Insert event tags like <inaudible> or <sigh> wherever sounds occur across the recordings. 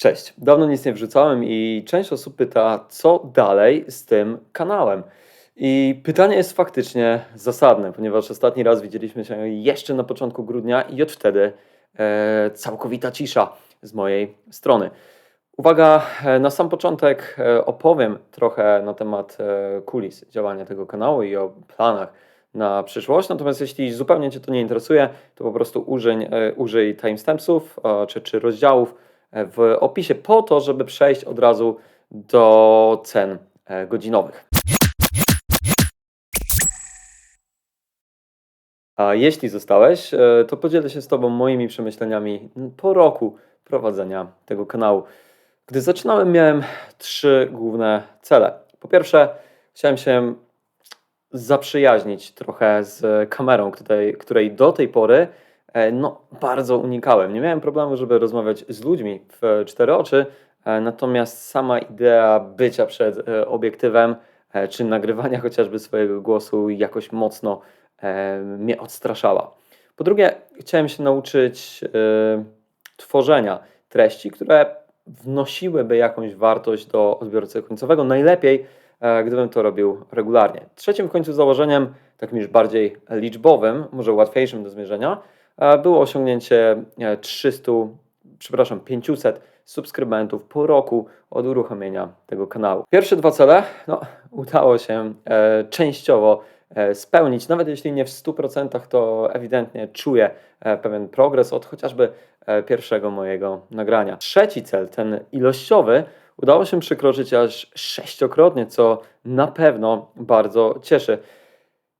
Cześć, dawno nic nie wrzucałem i część osób pyta, co dalej z tym kanałem. I pytanie jest faktycznie zasadne, ponieważ ostatni raz widzieliśmy się jeszcze na początku grudnia i od wtedy e, całkowita cisza z mojej strony. Uwaga, e, na sam początek e, opowiem trochę na temat e, kulis działania tego kanału i o planach na przyszłość. Natomiast jeśli zupełnie Cię to nie interesuje, to po prostu użyj, użyj timestampsów czy, czy rozdziałów w opisie po to, żeby przejść od razu do cen e, godzinowych. A jeśli zostałeś, e, to podzielę się z Tobą moimi przemyśleniami po roku prowadzenia tego kanału. Gdy zaczynałem, miałem trzy główne cele. Po pierwsze, chciałem się zaprzyjaźnić trochę z kamerą, której, której do tej pory no, bardzo unikałem. Nie miałem problemu, żeby rozmawiać z ludźmi w cztery oczy, e, natomiast sama idea bycia przed e, obiektywem e, czy nagrywania <laughs> chociażby swojego głosu jakoś mocno e, mnie odstraszała. Po drugie, chciałem się nauczyć e, tworzenia treści, które wnosiłyby jakąś wartość do odbiorcy końcowego. Najlepiej, e, gdybym to robił regularnie. Trzecim w końcu założeniem, takim już bardziej liczbowym, może łatwiejszym do zmierzenia, e, było osiągnięcie e, 300, przepraszam, 500 subskrybentów po roku od uruchomienia tego kanału. Pierwsze dwa cele no, <laughs> udało się e, częściowo e, spełnić, nawet jeśli nie w 100%, to ewidentnie czuję e, pewien progres od chociażby e, pierwszego mojego nagrania. Trzeci cel, ten ilościowy, udało się przekroczyć aż sześciokrotnie, co na pewno bardzo cieszy.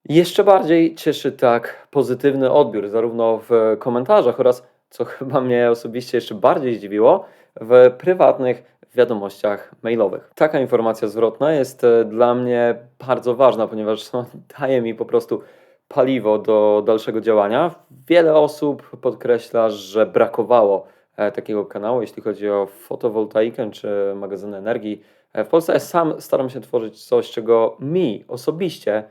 Jeszcze bardziej cieszy tak pozytywny odbiór, zarówno w komentarzach oraz, co <laughs> chyba mnie osobiście jeszcze bardziej zdziwiło, w prywatnych wiadomościach mailowych. Taka informacja zwrotna jest e, dla mnie bardzo ważna, ponieważ <laughs> daje mi po prostu paliwo do dalszego działania. Wiele osób podkreśla, że brakowało e, takiego kanału, jeśli chodzi o fotowoltaikę czy magazyny energii. E, W Polsce sam staram się tworzyć coś, czego mi osobiście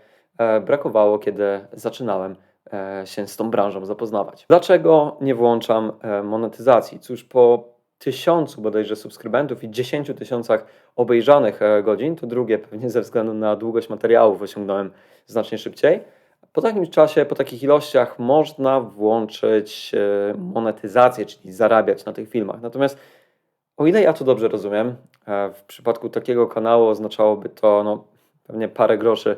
brakowało, kiedy zaczynałem e, się z tą branżą zapoznawać. Dlaczego nie włączam e, monetyzacji? Cóż, po tysiącu bodajże subskrybentów i 10 tysiącach obejrzanych e, godzin, to drugie pewnie ze względu na długość materiałów osiągnąłem znacznie szybciej. Po takim czasie, po takich ilościach można włączyć e, monetyzację, czyli zarabiać na tych filmach. Natomiast o ile ja to dobrze rozumiem, e, w przypadku takiego kanału oznaczałoby to no, pewnie parę groszy e,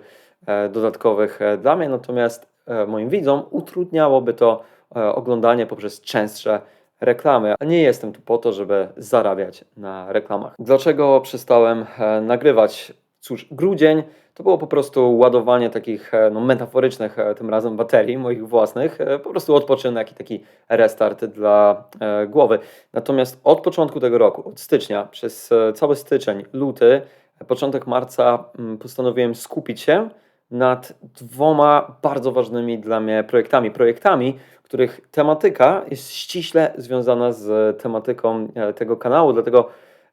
dodatkowych e, dla mnie, natomiast e, moim widzom utrudniałoby to e, oglądanie poprzez częstsze reklamy. A nie jestem tu po to, żeby zarabiać na reklamach. Dlaczego przestałem e, nagrywać? Cóż, grudzień to było po prostu ładowanie takich e, no, metaforycznych e, tym razem baterii moich własnych, e, po prostu odpoczynek i taki restart dla e, głowy. Natomiast od początku tego roku, od stycznia, przez e, cały styczeń, luty, e, początek marca mm, postanowiłem skupić się nad dwoma bardzo ważnymi dla mnie projektami. Projektami, których tematyka jest ściśle związana z tematyką e, tego kanału, dlatego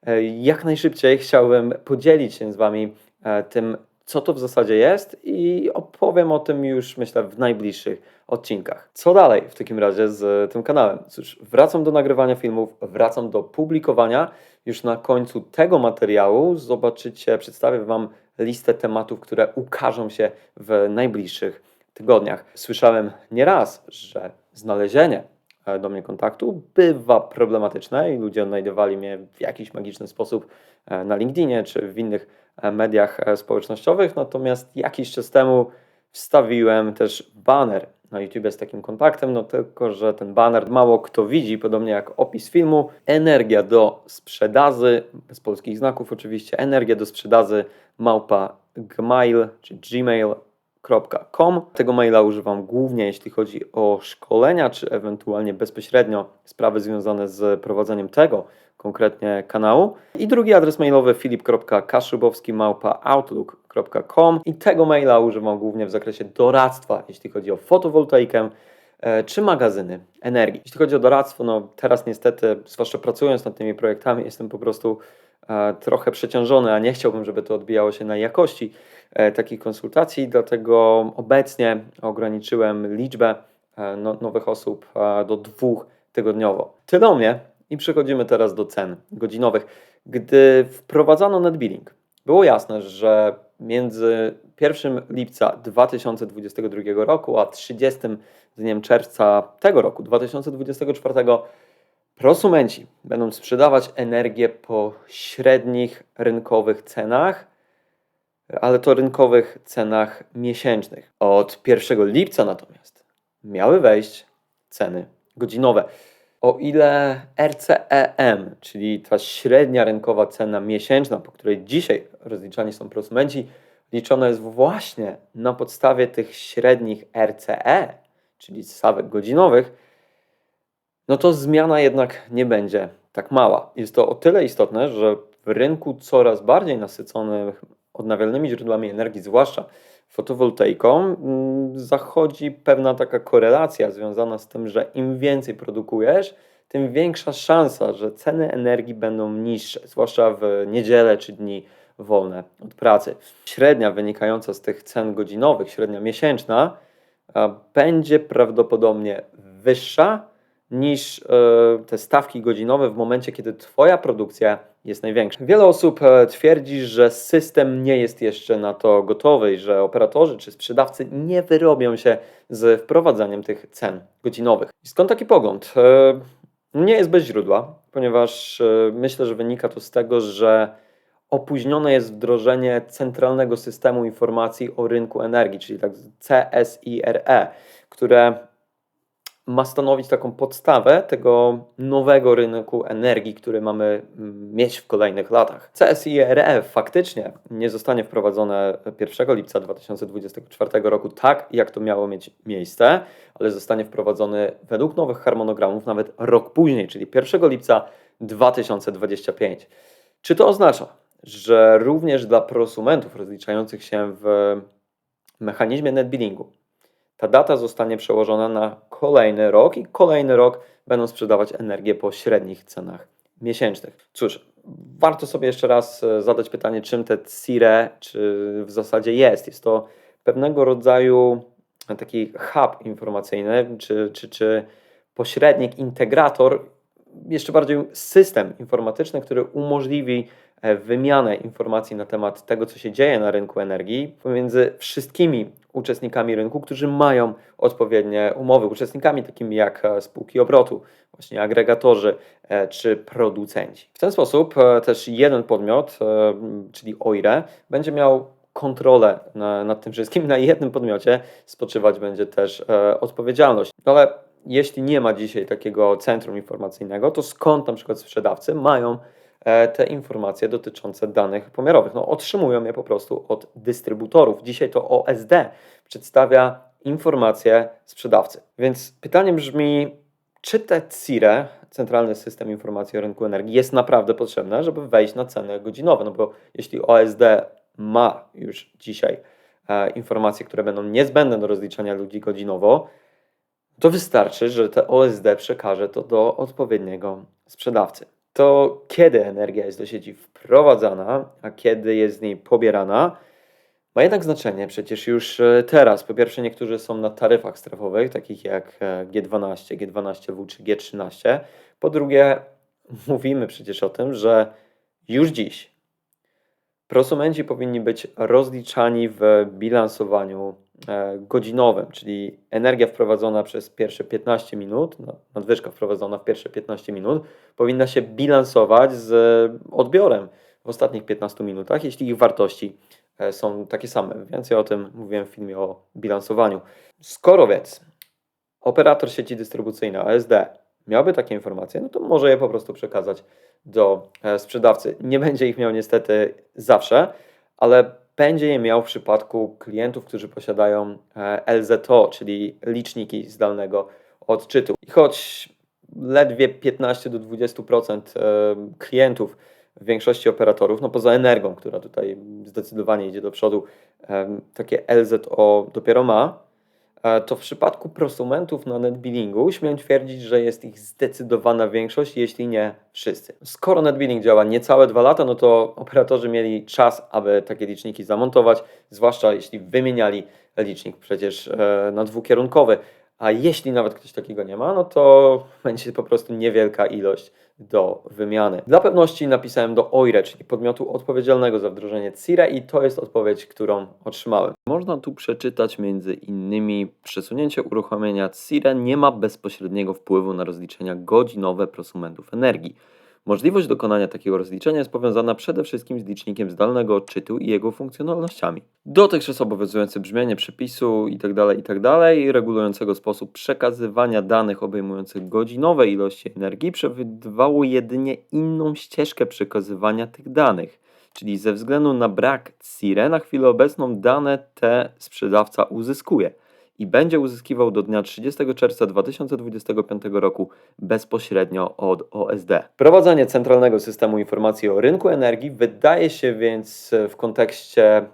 e, jak najszybciej chciałbym podzielić się z Wami e, tym, co to w zasadzie jest i opowiem o tym już myślę w najbliższych odcinkach. Co dalej w takim razie z tym kanałem? Cóż, wracam do nagrywania filmów, wracam do publikowania. Już na końcu tego materiału zobaczycie, przedstawię Wam listę tematów, które ukażą się w najbliższych tygodniach. Słyszałem nieraz, że znalezienie e, do mnie kontaktu bywa problematyczne i ludzie odnajdywali mnie w jakiś magiczny sposób e, na LinkedInie czy w innych e, mediach społecznościowych. Natomiast jakiś czas temu wstawiłem też banner na YouTube z takim kontaktem, no tylko, że ten banner mało kto widzi, podobnie jak opis filmu. Energia do sprzedaży, bez polskich znaków oczywiście, energia do sprzedaży małpa gmail czy gmail.com. Tego maila używam głównie jeśli chodzi o szkolenia, czy ewentualnie bezpośrednio sprawy związane z prowadzeniem tego konkretnie kanału. I drugi adres mailowy filip.kaszubowski.outlook.com i tego maila używam głównie w zakresie doradztwa, jeśli chodzi o fotowoltaikę e, czy magazyny energii. Jeśli chodzi o doradztwo, no teraz niestety, zwłaszcza pracując nad tymi projektami, jestem po prostu trochę przeciążony, a nie chciałbym, żeby to odbijało się na jakości e, takich konsultacji, dlatego obecnie ograniczyłem liczbę e, no, nowych osób do dwóch tygodniowo. Tyle o mnie. I przechodzimy teraz do cen godzinowych. Gdy wprowadzano netbilling, było jasne, że między 1 lipca 2022 roku a 30 dniem czerwca tego roku, 2024, prosumenci będą sprzedawać energię po średnich rynkowych cenach, ale to rynkowych cenach miesięcznych. Od 1 lipca natomiast miały wejść ceny godzinowe. O ile RCEM, czyli ta średnia rynkowa cena miesięczna, po której dzisiaj rozliczani są prosumenci, liczona jest właśnie na podstawie tych średnich RCE, czyli stawek godzinowych, no to zmiana jednak nie będzie tak mała. Jest to o tyle istotne, że w rynku coraz bardziej nasyconym odnawialnymi źródłami energii, zwłaszcza fotowoltaiką, mm, zachodzi pewna taka korelacja związana z tym, że im więcej produkujesz, tym większa szansa, że ceny energii będą niższe, zwłaszcza w niedzielę czy dni wolne od pracy. Średnia wynikająca z tych cen godzinowych, średnia miesięczna, będzie prawdopodobnie wyższa niż e, te stawki godzinowe w momencie, kiedy Twoja produkcja jest największa. Wiele osób e, twierdzi, że system nie jest jeszcze na to gotowy i że operatorzy czy sprzedawcy nie wyrobią się z wprowadzaniem tych cen godzinowych. Skąd taki pogląd? E, nie jest bez źródła, ponieważ myślę, że wynika to z tego, że opóźnione jest wdrożenie centralnego systemu informacji o rynku energii, czyli tak CSIRE, które ma stanowić taką podstawę tego nowego rynku energii, który mamy mm, mieć w kolejnych latach. CSIRE faktycznie nie zostanie wprowadzone 1 lipca 2024 roku tak, jak to miało mieć miejsce, ale zostanie wprowadzony według nowych harmonogramów nawet rok później, czyli 1 lipca 2025. Czy to oznacza, że również dla prosumentów rozliczających się w mechanizmie netbillingu ta data zostanie przełożona na kolejny rok i kolejny rok będą sprzedawać energię po średnich cenach miesięcznych. Cóż, warto sobie jeszcze raz e, zadać pytanie, czym te CIRE czy w zasadzie jest. Jest to pewnego rodzaju taki hub informacyjny, czy, czy, czy pośrednik, integrator, jeszcze bardziej system informatyczny, który umożliwi e, wymianę informacji na temat tego, co się dzieje na rynku energii pomiędzy wszystkimi uczestnikami rynku, którzy mają odpowiednie umowy. Uczestnikami takimi jak e, spółki obrotu, właśnie agregatorzy e, czy producenci. W ten sposób też jeden podmiot, czyli OIRE, będzie miał kontrolę na, nad tym wszystkim. Na jednym podmiocie spoczywać będzie też odpowiedzialność. Ale jeśli nie ma dzisiaj takiego centrum informacyjnego, to skąd na przykład sprzedawcy mają E, te informacje dotyczące danych pomiarowych. No, otrzymują je po prostu od dystrybutorów. Dzisiaj to OSD przedstawia informacje sprzedawcy. Więc pytanie brzmi, czy te CIRE, Centralny System Informacji o Rynku Energii, jest naprawdę potrzebne, żeby wejść na ceny godzinowe? No bo jeśli OSD ma już dzisiaj e, informacje, które będą niezbędne do rozliczania ludzi godzinowo, to wystarczy, że te OSD przekaże to do odpowiedniego sprzedawcy to kiedy energia jest do sieci wprowadzana, a kiedy jest z niej pobierana, ma jednak znaczenie przecież już e, teraz. Po pierwsze, niektórzy są na taryfach strefowych, takich jak G12, G12W czy G13. Po drugie, <laughs> mówimy przecież o tym, że już dziś prosumenci powinni być rozliczani w bilansowaniu E, godzinowym, czyli energia wprowadzona przez pierwsze 15 minut, no, nadwyżka wprowadzona w pierwsze 15 minut, powinna się bilansować z odbiorem w ostatnich 15 minutach, jeśli ich wartości e, są takie same. Więcej o tym mówiłem w filmie o bilansowaniu. Skoro więc operator sieci dystrybucyjnej ASD miałby takie informacje, no to może je po prostu przekazać do e, sprzedawcy. Nie będzie ich miał niestety zawsze, ale będzie je miał w przypadku klientów, którzy posiadają e, LZO, czyli liczniki zdalnego odczytu. I choć ledwie 15 do 20% e, klientów w większości operatorów, no poza energią, która tutaj zdecydowanie idzie do przodu, e, takie LZO dopiero ma, to w przypadku prosumentów na netbillingu śmiem twierdzić, że jest ich zdecydowana większość, jeśli nie wszyscy. Skoro netbilling działa niecałe dwa lata, no to operatorzy mieli czas, aby takie liczniki zamontować, zwłaszcza jeśli wymieniali licznik przecież e, na dwukierunkowy. A jeśli nawet ktoś takiego nie ma, no to <laughs> będzie po prostu niewielka ilość do wymiany. Dla pewności napisałem do OIRE, czyli podmiotu odpowiedzialnego za wdrożenie CIRE i to jest odpowiedź, którą otrzymałem. Można tu przeczytać między innymi przesunięcie uruchomienia CIRE nie ma bezpośredniego wpływu na rozliczenia godzinowe prosumentów energii. Możliwość dokonania takiego rozliczenia jest powiązana przede wszystkim z licznikiem zdalnego odczytu i jego funkcjonalnościami. Dotychczas obowiązujące brzmienie przepisu itd., itd., regulującego sposób przekazywania danych obejmujących godzinowe ilości energii przewidywało jedynie inną ścieżkę przekazywania tych danych. Czyli ze względu na brak CIRE na chwilę obecną dane te sprzedawca uzyskuje i będzie uzyskiwał do dnia 30 czerwca 2025 roku bezpośrednio od OSD. Prowadzenie centralnego systemu informacji o rynku energii wydaje się więc w kontekście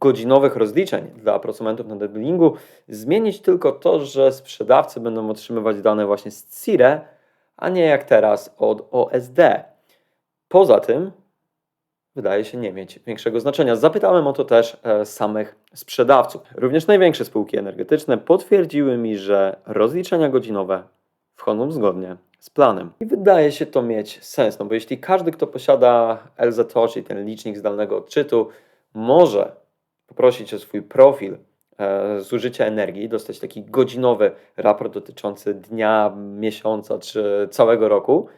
godzinowych rozliczeń dla prosumentów na debilingu zmienić tylko to, że sprzedawcy będą otrzymywać dane właśnie z CIRE, a nie jak teraz od OSD. Poza tym wydaje się nie mieć większego znaczenia. Zapytałem o to też e, samych sprzedawców. Również największe spółki energetyczne potwierdziły mi, że rozliczenia godzinowe wchodzą zgodnie z planem. I wydaje się to mieć sens, no bo jeśli każdy, kto posiada LZO, czyli ten licznik zdalnego odczytu, może poprosić o swój profil e, zużycia energii, dostać taki godzinowy raport dotyczący dnia, miesiąca czy całego roku,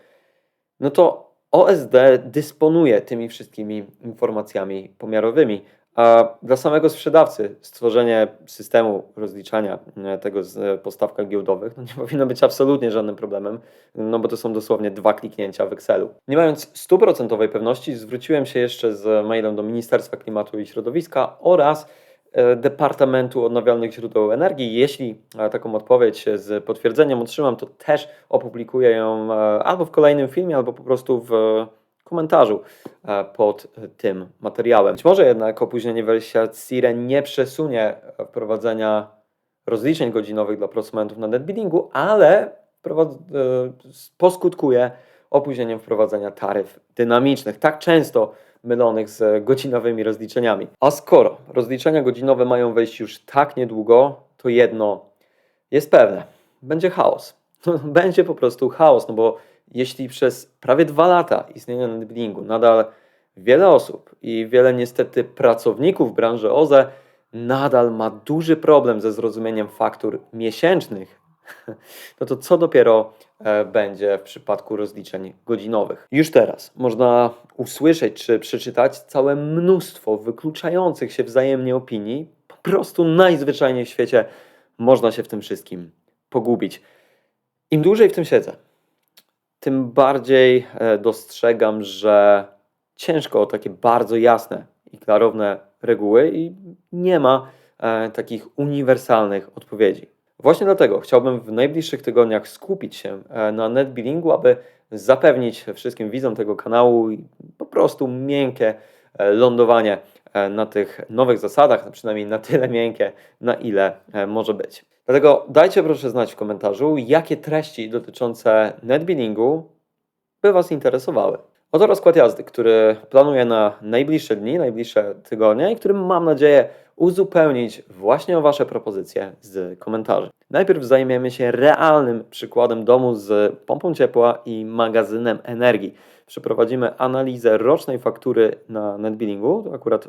no to OSD dysponuje tymi wszystkimi informacjami pomiarowymi, a dla samego sprzedawcy stworzenie systemu rozliczania e, tego z e, postawkach giełdowych no nie powinno być absolutnie żadnym problemem, no bo to są dosłownie dwa kliknięcia w Excelu. Nie mając stuprocentowej pewności, zwróciłem się jeszcze z mailem do Ministerstwa Klimatu i Środowiska oraz Departamentu Odnawialnych Źródeł Energii. Jeśli e, taką odpowiedź z potwierdzeniem otrzymam, to też opublikuję ją e, albo w kolejnym filmie, albo po prostu w komentarzu e, pod tym materiałem. Być może jednak opóźnienie wersja CIRE nie przesunie wprowadzenia rozliczeń godzinowych dla prosumentów na netbiddingu, ale e, poskutkuje opóźnieniem wprowadzenia taryf dynamicznych, tak często mylonych z godzinowymi rozliczeniami. A skoro rozliczenia godzinowe mają wejść już tak niedługo, to jedno jest pewne: będzie chaos. <laughs> Będzie po prostu chaos, no bo jeśli przez prawie dwa lata istnienia netbiddingu nadal wiele osób i wiele niestety pracowników branży OZE nadal ma duży problem ze zrozumieniem faktur miesięcznych, <laughs> no to co dopiero e, będzie w przypadku rozliczeń godzinowych. Już teraz można usłyszeć czy przeczytać całe mnóstwo wykluczających się wzajemnie opinii. Po prostu najzwyczajniej w świecie można się w tym wszystkim pogubić. Im dłużej w tym siedzę, tym bardziej e, dostrzegam, że ciężko o takie bardzo jasne i klarowne reguły i nie ma e, takich uniwersalnych odpowiedzi. Właśnie dlatego chciałbym w najbliższych tygodniach skupić się e, na netbillingu, aby zapewnić wszystkim widzom tego kanału po prostu miękkie e, lądowanie e, na tych nowych zasadach, przynajmniej na tyle miękkie, na ile może być. Dlatego dajcie proszę znać w komentarzu, jakie treści dotyczące netbillingu by Was interesowały. Oto rozkład jazdy, który planuję na najbliższe dni, najbliższe tygodnie i którym mam nadzieję uzupełnić właśnie o Wasze propozycje z komentarzy. Najpierw zajmiemy się realnym przykładem domu z pompą ciepła i magazynem energii. Przeprowadzimy analizę rocznej faktury na netbillingu, to akurat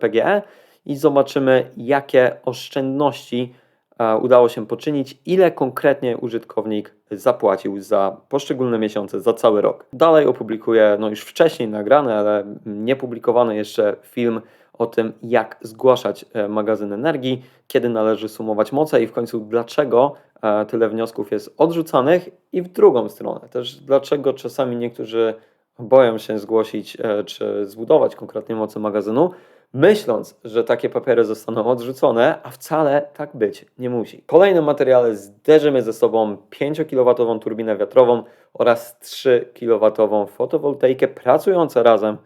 PGE, i zobaczymy, jakie oszczędności e, udało się poczynić, ile konkretnie użytkownik zapłacił za poszczególne miesiące, za cały rok. Dalej opublikuję, no już wcześniej nagrany, ale nie publikowany jeszcze film o tym, jak zgłaszać e, magazyn energii, kiedy należy sumować moce i w końcu dlaczego e, tyle wniosków jest odrzucanych i w drugą stronę też dlaczego czasami niektórzy boją się zgłosić e, czy zbudować konkretnie moce magazynu, myśląc, że takie papiery zostaną odrzucone, a wcale tak być nie musi. W kolejnym materiale zderzymy ze sobą 5 kW turbinę wiatrową oraz 3 kW fotowoltaikę pracujące razem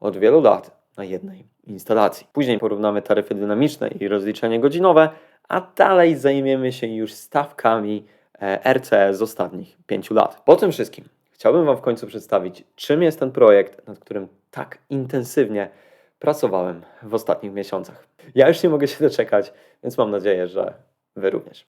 od wielu lat na jednej instalacji. Później porównamy taryfy dynamiczne i rozliczenie godzinowe, a dalej zajmiemy się już stawkami e, RCE z ostatnich 5 lat. Po tym wszystkim chciałbym Wam w końcu przedstawić, czym jest ten projekt, nad którym tak intensywnie pracowałem w ostatnich miesiącach. Ja już nie mogę się doczekać, więc mam nadzieję, że Wy również.